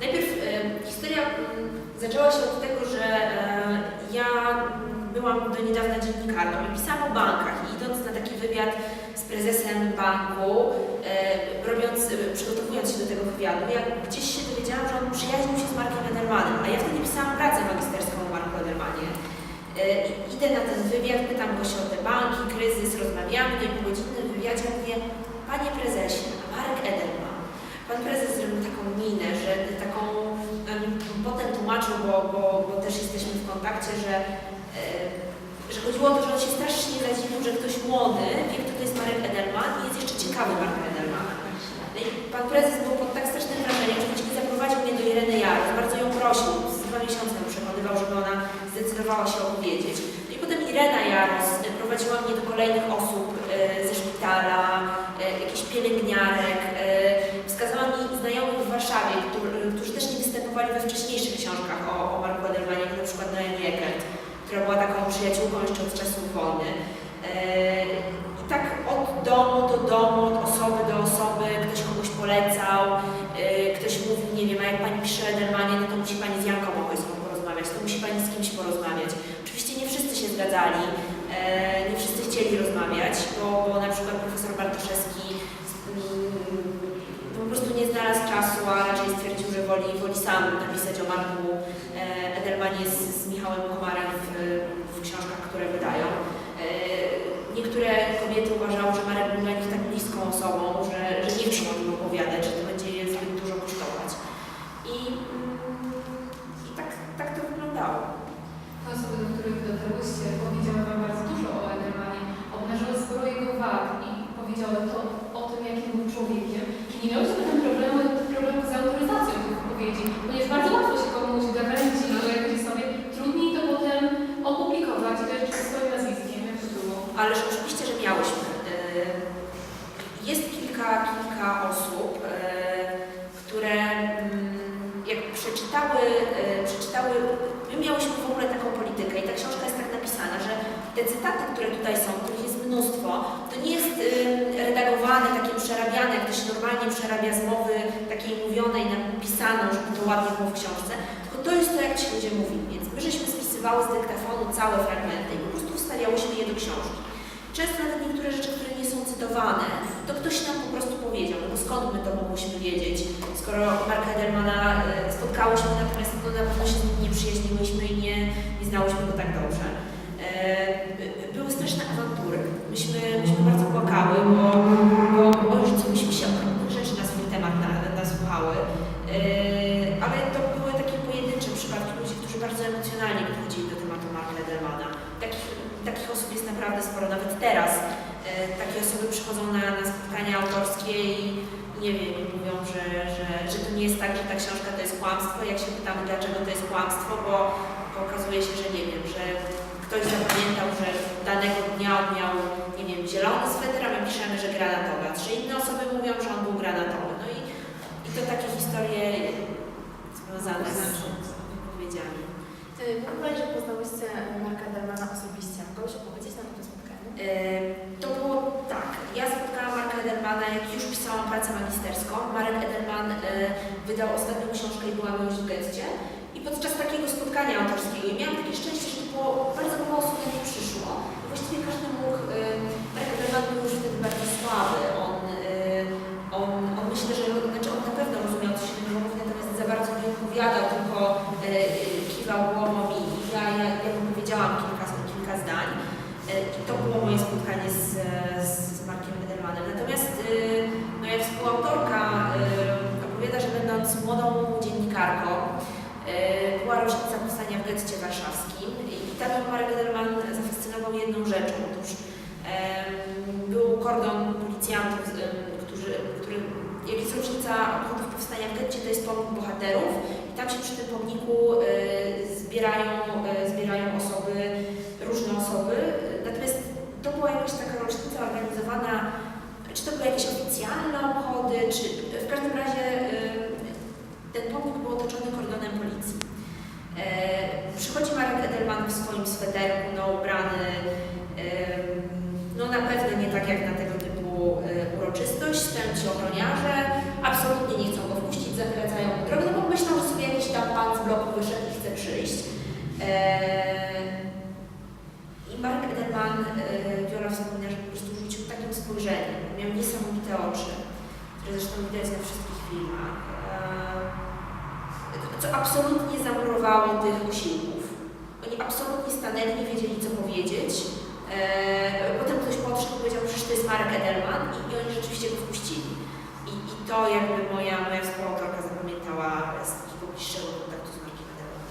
Najpierw historia zaczęła się od tego, że e, ja byłam do niedawna dziennikarką i pisałam o bankach i idąc na taki wywiad z prezesem banku, e, robiąc, e, przygotowując się do tego wywiadu, ja gdzieś się dowiedziałam, że on przyjaźnił się z Markiem Edelmanem, a ja wtedy pisałam pracę magisterską o Marku Edelmanie. E, i Idę na ten wywiad, pytam go się o te banki, kryzys, rozmawiamy, i po godzinnym wywiadzie mówię, panie prezesie, a Marek Edelman, Pan prezes zrobił taką minę, że taką, em, potem tłumaczył, bo, bo, bo też jesteśmy w kontakcie, że, e, że chodziło o to, że on się strasznie zadziwił, że ktoś młody wie, kto to jest Marek Edelman i jest jeszcze ciekawy Marka Edelmana. No i pan prezes był pod tak strasznym wrażeniem, że właściwie zaprowadził mnie do Ireny Jaros, bardzo ją prosił, z dwa miesiące przekonywał, żeby ona zdecydowała się opowiedzieć. No i potem Irena Jaros e, prowadziła mnie do kolejnych osób e, ze szpitala, jakichś pielęgniarek, wskazała mi znajomych w Warszawie, którzy też nie występowali we wcześniejszych książkach o, o Marku Edelmanie, jak na przykład Naomi Eckert, która była taką przyjaciółką jeszcze od czasów wojny. E, I tak od domu do domu, od osoby do osoby, ktoś kogoś polecał, e, ktoś mówił, nie wiem, a jak pani pisze Edelmanie, no to musi pani z Janką Ochojską porozmawiać, to musi pani z kimś porozmawiać. Oczywiście nie wszyscy się zgadzali, e, nie wszyscy chcieli rozmawiać, bo, bo na przykład profesor Bartoszewski mm, po prostu nie znalazł czasu, a raczej stwierdził, że woli, woli sam napisać o Marku Edelmanie z, z Michałem Komarem w, w książkach, które wydają. E, Niektóre kobiety uważały, że Marek był dla nich tak bliską osobą, że, że nie chcą o nim opowiadać, że to będzie je zbyt dużo kosztować. I, mm, i tak, tak to wyglądało. Te osoby, do których dotarłyście, powiedziały Wam bardzo dużo o Edelmanie, obnażyły sporo jego wad i powiedziały to o tym, jakim był człowiekiem. I nie miałyście potem problemu, problemu z autoryzacją tych wypowiedzi, ponieważ bardzo łatwo się komuś gawędzi, no jak będzie sobie, trudniej to potem opublikować i to jeszcze ze swoim nazwiskiem, jak to było. Ależ oczywiście, że miałyśmy. Y, Jest kilka, kilka osób, y, które mm, jak przeczytały, y, przeczytały, my miałyśmy w ogóle taką politykę i ta książka jest tak napisana, że te cytaty, które tutaj są, których jest mnóstwo, to nie jest y, redagowane, takie przerabiane, jak to się normalnie przerabia z mowy takiej mówionej, napisaną, żeby to ładnie było w książce, tylko to jest to, jak ci ludzie mówili. Więc my żeśmy spisywały z dyktafonu całe fragmenty i po prostu wstawiałyśmy je do książki. Często nawet niektóre rzeczy, które nie są cytowane, to ktoś nam po prostu powiedział, no bo skąd my to mogłyśmy wiedzieć, skoro Marka Edelmana e, spotkałyśmy, natomiast na pewno się z nim nie przyjaźniłyśmy i nie, nie znałyśmy go tak dobrze. E, by- były straszne awantury. Myśmy, myśmy bardzo płakały, bo, bo co myśmy się okropnych rzeczy na swój temat na, nasłuchały. E, ale to były takie pojedyncze przypadki ludzi, którzy bardzo emocjonalnie podchodzili do tematu Marka Edelmana. Takich, takich osób jest naprawdę sporo, nawet teraz. E, takie osoby przychodzą na, na spotkania autorskie i nie wiem, mówią, że, że, że to nie jest tak, że ta książka kłamstwo. Jak się pytamy, dlaczego to jest kłamstwo, bo, okazuje się, że nie wiem, że ktoś zapamiętał, że danego dnia miał, nie wiem, zielony sweter, a my piszemy, że granatowy, trzy inne osoby mówią, że on był granatowy. No i, i to takie historie związane z wypowiedziami. Mówiłaś, że poznałyście Marka Edelmana osobiście. Mogłabyś opowiedzieć nam o tym spotkaniu? E, To było tak. Ja spotkałam Marka Edelmana, jak już pisałam pracę magisterską. Marek Edelman e, wydał ostatnią książkę i była miłość w getcie. I podczas takiego spotkania autorskiego i miałam takie szczęście, że było bardzo mało osób na nie przyszło. Właściwie każdy mógł. e, Marek Edelman był już wtedy bardzo słaby. On, e, on, on myślę, że znaczy on na pewno rozumiał, co się niego mówi, natomiast za bardzo nie odpowiadał, tylko e, kiwał głową i ja, ja, ja powiedziałam kilka, kilka zdań. I to było moje spotkanie z, z, Markiem Edelmanem. Natomiast y, moja współautorka y, będąc młodą dziennikarką, y, była rocznica powstania w getcie warszawskim i tam Marek Edelman zafascynował jedną rzeczą. Otóż był kordon policjantów, którzy, który, jak jest rocznica obchodów powstania w getcie, to jest pomnik bohaterów i tam się przy tym pomniku y, zbierają, y, zbierają osoby, różne osoby. Natomiast to była jakaś taka rocznica organizowana, czy to były jakieś oficjalne obchody, czy w każdym razie ten pomnik był otoczony kordonem policji. E, przychodzi Marek Edelman w swoim sweterku, no ubrany, e, no na pewno nie tak jak na tego typu e, uroczystość, stoją ci ochroniarze, absolutnie nie chcą go wpuścić, zakracają drogę, no bo myślą, że sobie jakiś tam pan z bloku wyszedł i chce przyjść. E, I Marek Edelman, e, Wiola wspomina, że po prostu rzucił takim spojrzeniem, miał niesamowite oczy zresztą widać na wszystkich filmach, e, co absolutnie zamurowało tych osiłków. Oni absolutnie stanęli, nie wiedzieli co powiedzieć. E, potem ktoś podszedł i powiedział, że to jest Marek Edelman i, oni rzeczywiście go wpuścili. I, I to jakby moja, moja współautorka zapamiętała z takiego bliższego kontaktu z Markiem Edelmanem.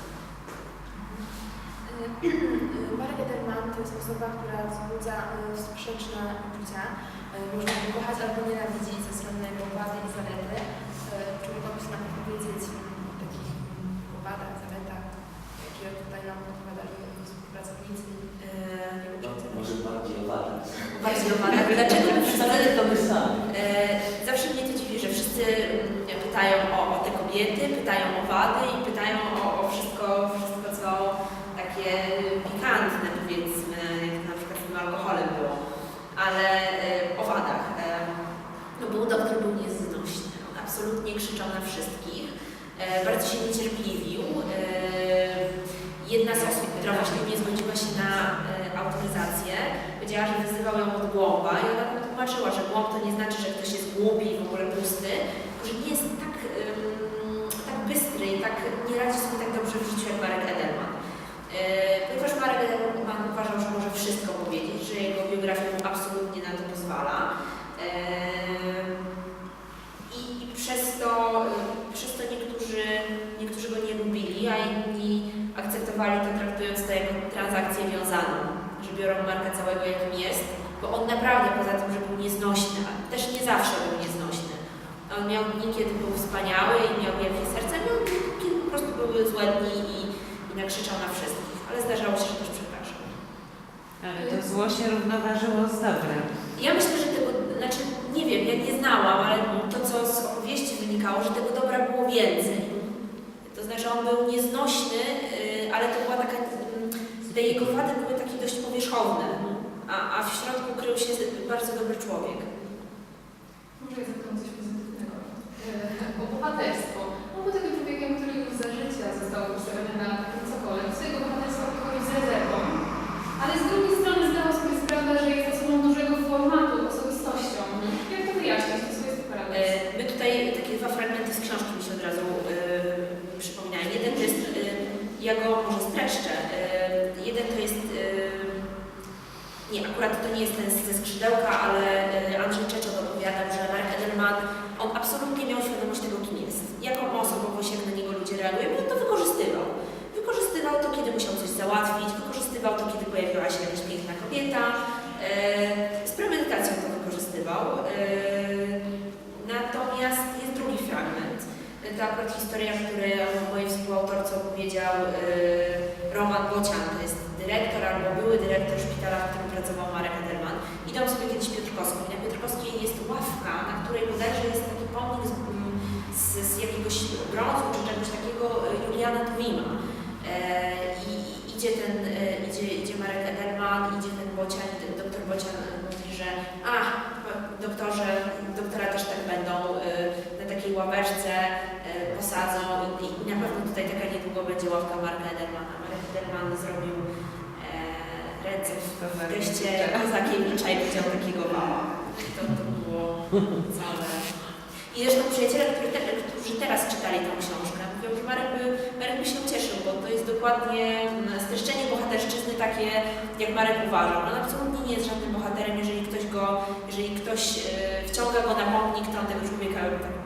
Y, Marek Edelman to jest osoba, która wzbudza sprzeczne uczucia. Y, Można go kochać albo nienawidzić ze względu na jego wady i zalety. Czy mogłabyś nam powiedzieć mm, o takich mm, wadach, zaletach, jakie tutaj nam odpowiadali jego współpracownicy? E, No, może bardziej o wadach. bardziej o wadach. Dlaczego my wszyscy to my sami. E, Zawsze mnie to dziwi, że wszyscy mm, pytają o, o te kobiety, pytają o wady i pytają o, o wszystko, wszystko, co takie pikantne, powiedzmy, jak na przykład z tym alkoholem było. Ale e, o wadach. E, No był doktor był nieznośny. On absolutnie krzyczał na wszystkich. E, Bardzo się niecierpliwił. E, Jedna z osób, która właśnie nie zgodziła się na e, autoryzację, powiedziała, że wyzywał ją od głąba i ona tłumaczyła, że głąb to nie znaczy, że ktoś jest głupi i w ogóle pusty, tylko że nie jest tak, tak bystry i tak nie radzi sobie tak dobrze w życiu jak Marek Edelman. Ponieważ Marek Edelman uważał, że może wszystko powiedzieć, że jego biografia mu absolutnie na to pozwala. Yy, I, i przez, to, yy, przez to niektórzy, niektórzy go nie lubili, a inni akceptowali to traktując to jako wiązaną, że biorą markę całego jakim jest, bo on naprawdę poza tym, że był nieznośny, a też nie zawsze był nieznośny. On miał dni, kiedy był wspaniały i miał wielkie serce, miał dni, kiedy po prostu były złe dni i, i nakrzyczał na wszystkich, ale zdarzało się, że też przepraszał. Ale to zło się równoważyło z dobrem. Ja myślę, że tego, znaczy nie wiem, ja nie znałam, ale to co z opowieści wynikało, że tego dobra było więcej. To znaczy on był nieznośny, yy, ale to była taka, te jego wady były takie dość powierzchowne, a, a w środku krył się bardzo dobry człowiek. Może zapytam coś pozytywnego. E, O bohaterstwo. On był takim człowiekiem, który już za życia został postawiony na takim cokole. Do swojego bohaterstwa podchodził z rezerwą. Ale z drugiej strony zdawał sobie sprawę, że jest osobą dużego formatu, osobistością. Jak to wyjaśnić? To jest swój paradoks. E, My tutaj takie dwa fragmenty z książki mi się od razu e, przypominają. Jeden to jest, e, ja go może streszczę, E, jeden to jest, e, nie, akurat to nie jest ten ze skrzydełka, ale e, Andrzej Czeczot opowiadał, że Marek Edelman, on absolutnie miał świadomość tego, kim jest, jaką osobowość, jak na niego ludzie reagują. I on to wykorzystywał. Wykorzystywał to, kiedy musiał coś załatwić, wykorzystywał to, kiedy pojawiła się jakaś piękna kobieta, e, z premedytacją to wykorzystywał. E, Natomiast jest drugi fragment. To akurat historia, którą mojej współautorce opowiedział e, Roman Bocian, to jest dyrektor albo były dyrektor szpitala, w którym pracował Marek Edelman. Idą sobie kiedyś Piotrkowską na Piotrkowskiej jest ławka, na której bodajże jest taki pomnik z, z, z jakiegoś brązu czy czegoś takiego e, Juliana Tuwima. E, I idzie ten, e, idzie, idzie Marek Edelman, idzie ten Bocian, ten doktor Bocian mówi, że a, doktorze, doktora też tak będą e, na takiej ławeczce e, posadzą i, i na pewno tutaj taka ławka Marka Edelmana. Marek Edelman zrobił e, ręce w teście Kozakiewicza i widział takiego mała. To, to było całe. I zresztą przyjaciele, którzy, te, którzy teraz czytali tę książkę, mówią, że Marek by, Marek by się ucieszył, bo to jest dokładnie mm, streszczenie bohaterszczyzny takie, jak Marek uważał. On absolutnie nie jest żadnym bohaterem, jeżeli ktoś go, jeżeli ktoś e, wciąga go na pomnik, to on tego człowieka tak.